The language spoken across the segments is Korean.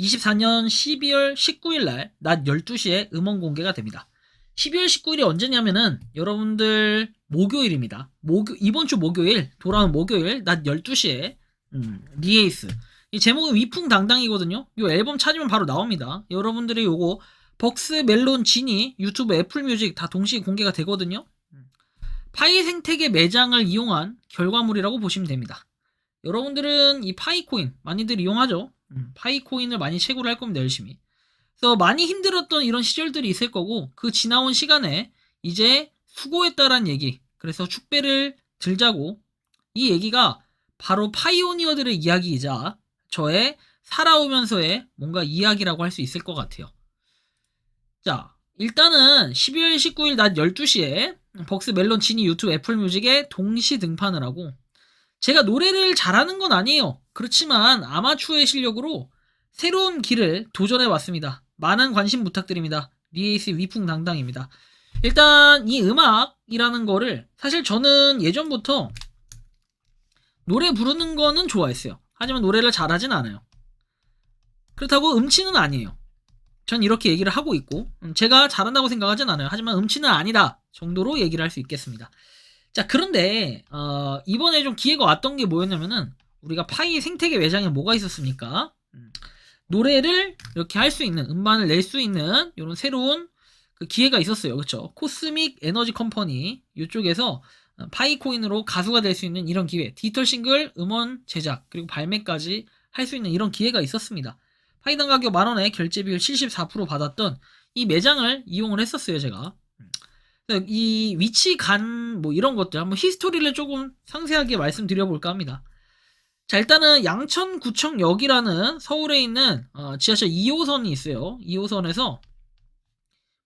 24년 12월 19일 날 낮 12시에 음원 공개가 됩니다. 12월 19일이 언제냐면은 여러분들 목요일입니다. 목요, 이번 주 목요일 돌아온 목요일 낮 12시에 음, 리에이스 이 제목은 위풍당당이거든요. 이 앨범 찾으면 바로 나옵니다. 여러분들이 요거 벅스 멜론 지니 유튜브 애플 뮤직 다 동시에 공개가 되거든요. 파이 생태계 매장을 이용한 결과물이라고 보시면 됩니다. 여러분들은 이 파이코인 많이들 이용하죠. 음, 파이코인을 많이 채굴 할 겁니다. 열심히. 그래서 많이 힘들었던 이런 시절들이 있을 거고 그 지나온 시간에 이제 수고했다란 얘기 그래서 축배를 들자고 이 얘기가 바로 파이오니어들의 이야기이자 저의 살아오면서의 뭔가 이야기라고 할 수 있을 것 같아요. 자, 일단은 12월 19일 낮 12시에 벅스 멜론 지니 유튜브 애플 뮤직에 동시 등판을 하고 제가 노래를 잘하는 건 아니에요. 그렇지만 아마추어의 실력으로 새로운 길을 도전해 왔습니다. 많은 관심 부탁드립니다. 리에이스 위풍당당입니다. 일단 이 음악이라는 거를 사실 저는 예전부터 노래 부르는 거는 좋아했어요. 하지만 노래를 잘하진 않아요. 그렇다고 음치는 아니에요. 전 이렇게 얘기를 하고 있고 음, 제가 잘한다고 생각하진 않아요. 하지만 음치는 아니다 정도로 얘기를 할 수 있겠습니다. 자 그런데 어, 이번에 좀 기회가 왔던 게 뭐였냐면은 우리가 파이 생태계 매장에 뭐가 있었습니까? 음, 노래를 이렇게 할 수 있는 음반을 낼 수 있는 이런 새로운 그 기회가 있었어요. 그렇죠? 코스믹 에너지 컴퍼니 이쪽에서 어, 파이 코인으로 가수가 될 수 있는 이런 기회, 디지털 싱글 음원 제작 그리고 발매까지 할 수 있는 이런 기회가 있었습니다. 파이당 가격 만 원에 결제 비율 74% 받았던 이 매장을 이용을 했었어요, 제가. 그래서 이 위치 간 뭐 이런 것들 한번 히스토리를 조금 상세하게 말씀드려 볼까 합니다. 자, 일단은 양천구청역이라는 서울에 있는 어, 지하철 2호선이 있어요. 2호선에서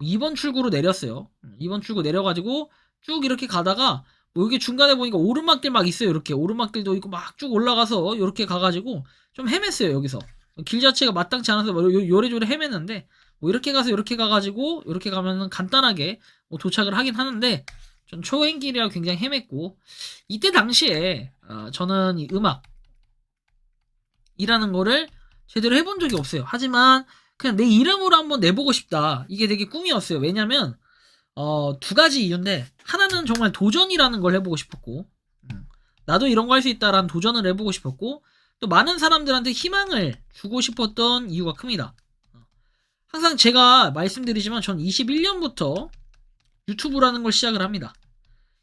2번 출구로 내렸어요. 2번 출구 내려가지고 쭉 이렇게 가다가 뭐 여기 중간에 보니까 오르막길 막 있어요. 이렇게 오르막길도 있고 막 쭉 올라가서 이렇게 가가지고 좀 헤맸어요. 여기서 길 자체가 마땅치 않아서 뭐 요- 요래조래 헤맸는데 뭐 이렇게 가서 이렇게 가가지고 이렇게 가면은 간단하게 뭐 도착을 하긴 하는데 좀 초행길이라 굉장히 헤맸고 이때 당시에 어, 저는 이 음악 이라는 거를 제대로 해본 적이 없어요. 하지만 그냥 내 이름으로 한번 내보고 싶다. 이게 되게 꿈이었어요. 왜냐면 어, 두 가지 이유인데 하나는 정말 도전이라는 걸 해보고 싶었고 음, 나도 이런 거 할 수 있다라는 도전을 해보고 싶었고 또 많은 사람들한테 희망을 주고 싶었던 이유가 큽니다. 어, 항상 제가 말씀드리지만 전 21년부터 유튜브라는 걸 시작을 합니다.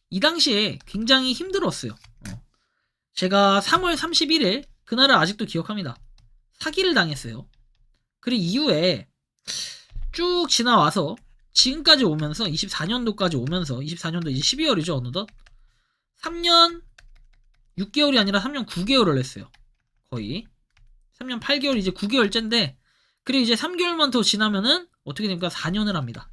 이 당시에 굉장히 힘들었어요. 어. 제가 3월 31일 그날을 아직도 기억합니다. 사기를 당했어요. 그리고 이후에 쭉 지나와서 지금까지 오면서 24년도까지 오면서 24년도 이제 12월이죠 어느덧 3년 6개월이 아니라 3년 9개월을 했어요. 거의 3년 8개월 이제 9개월째인데 그리고 이제 3개월만 더 지나면은 어떻게 됩니까? 4년을 합니다.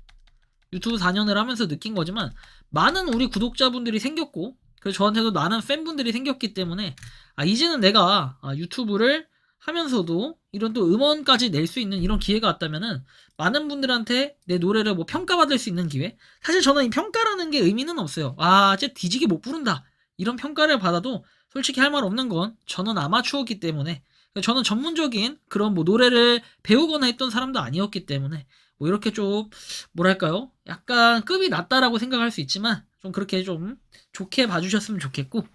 유튜브 4년을 하면서 느낀 거지만 많은 우리 구독자분들이 생겼고 그래서 저한테도 많은 팬분들이 생겼기 때문에 아 이제는 내가 아, 유튜브를 하면서도 이런 또 음원까지 낼 수 있는 이런 기회가 왔다면은 많은 분들한테 내 노래를 뭐 평가받을 수 있는 기회? 사실 저는 이 평가라는 게 의미는 없어요. 아쟤 뒤지게 못 부른다. 이런 평가를 받아도 솔직히 할 말 없는 건 저는 아마추어기 때문에 저는 전문적인 그런 뭐 노래를 배우거나 했던 사람도 아니었기 때문에 뭐 이렇게 좀 뭐랄까요 약간 급이 낮다라고 생각할 수 있지만 좀 그렇게 좀 좋게 봐주셨으면 좋겠고.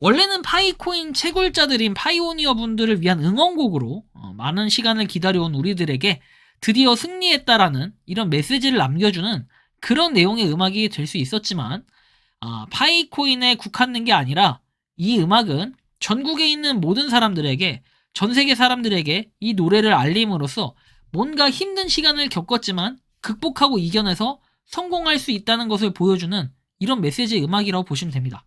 원래는 파이코인 채굴자들인 파이오니어 분들을 위한 응원곡으로 어, 많은 시간을 기다려온 우리들에게 드디어 승리했다라는 이런 메시지를 남겨주는 그런 내용의 음악이 될 수 있었지만 아, 파이코인에 국한된 게 아니라 이 음악은 전국에 있는 모든 사람들에게 전 세계 사람들에게 이 노래를 알림으로써 뭔가 힘든 시간을 겪었지만 극복하고 이겨내서 성공할 수 있다는 것을 보여주는 이런 메시지의 음악이라고 보시면 됩니다.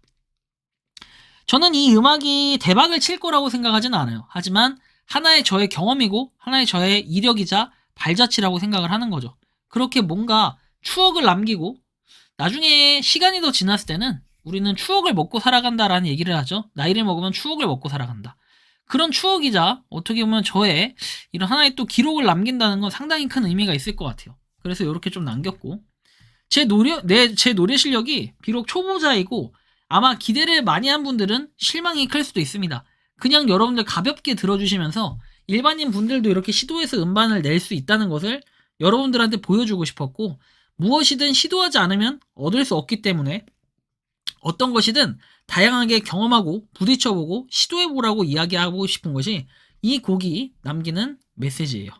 저는 이 음악이 대박을 칠 거라고 생각하지는 않아요. 하지만 하나의 저의 경험이고 하나의 저의 이력이자 발자취라고 생각을 하는 거죠. 그렇게 뭔가 추억을 남기고 나중에 시간이 더 지났을 때는 우리는 추억을 먹고 살아간다라는 얘기를 하죠. 나이를 먹으면 추억을 먹고 살아간다. 그런 추억이자 어떻게 보면 저의 이런 하나의 또 기록을 남긴다는 건 상당히 큰 의미가 있을 것 같아요. 그래서 이렇게 좀 남겼고 제 노래 내제 노래 실력이 비록 초보자이고 아마 기대를 많이 한 분들은 실망이 클 수도 있습니다. 그냥 여러분들 가볍게 들어주시면서 일반인 분들도 이렇게 시도해서 음반을 낼 수 있다는 것을 여러분들한테 보여주고 싶었고 무엇이든 시도하지 않으면 얻을 수 없기 때문에 어떤 것이든 다양하게 경험하고 부딪혀보고 시도해보라고 이야기하고 싶은 것이 이 곡이 남기는 메시지예요.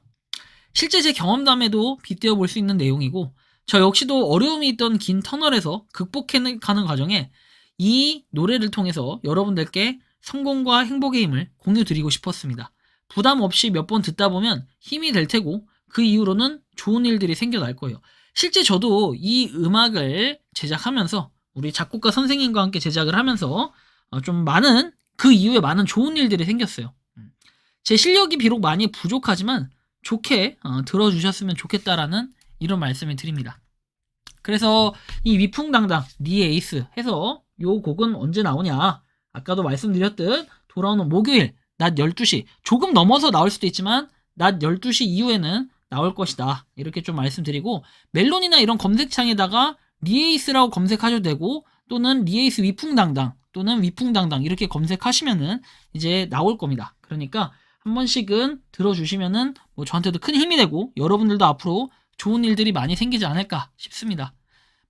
실제 제 경험담에도 빗대어 볼 수 있는 내용이고 저 역시도 어려움이 있던 긴 터널에서 극복해가는 과정에 이 노래를 통해서 여러분들께 성공과 행복의 힘을 공유 드리고 싶었습니다. 부담 없이 몇 번 듣다 보면 힘이 될 테고 그 이후로는 좋은 일들이 생겨날 거예요. 실제 저도 이 음악을 제작하면서 우리 작곡가 선생님과 함께 제작을 하면서 어, 좀 많은 그 이후에 많은 좋은 일들이 생겼어요. 음. 제 실력이 비록 많이 부족하지만 좋게 어, 들어주셨으면 좋겠다라는 이런 말씀을 드립니다. 그래서 이 위풍당당 니 에이스 해서 요 곡은 언제 나오냐? 아까도 말씀드렸듯 돌아오는 목요일 낮 12시 조금 넘어서 나올 수도 있지만 낮 12시 이후에는 나올 것이다. 이렇게 좀 말씀드리고 멜론이나 이런 검색창에다가 리에이스라고 검색하셔도 되고 또는 리에이스 위풍당당 또는 위풍당당 이렇게 검색하시면은 이제 나올 겁니다. 그러니까 한 번씩은 들어주시면은 뭐 저한테도 큰 힘이 되고 여러분들도 앞으로 좋은 일들이 많이 생기지 않을까 싶습니다.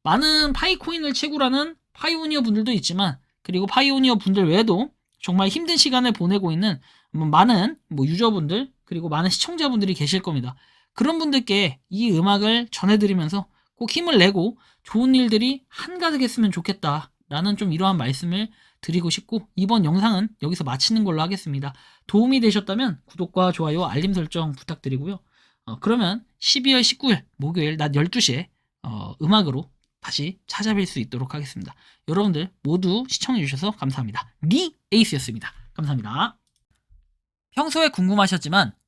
많은 파이코인을 채굴하는 파이오니어 분들도 있지만 그리고 파이오니어 분들 외에도 정말 힘든 시간을 보내고 있는 뭐 많은 뭐 유저분들 그리고 많은 시청자분들이 계실 겁니다. 그런 분들께 이 음악을 전해드리면서 꼭 힘을 내고 좋은 일들이 한가득 했으면 좋겠다라는 좀 이러한 말씀을 드리고 싶고 이번 영상은 여기서 마치는 걸로 하겠습니다. 도움이 되셨다면 구독과 좋아요, 알림 설정 부탁드리고요. 어, 그러면 12월 19일 목요일 낮 12시에 어, 음악으로 다시 찾아뵐 수 있도록 하겠습니다. 여러분들 모두 시청해주셔서 감사합니다. 리 에이스였습니다. 감사합니다. 평소에 궁금하셨지만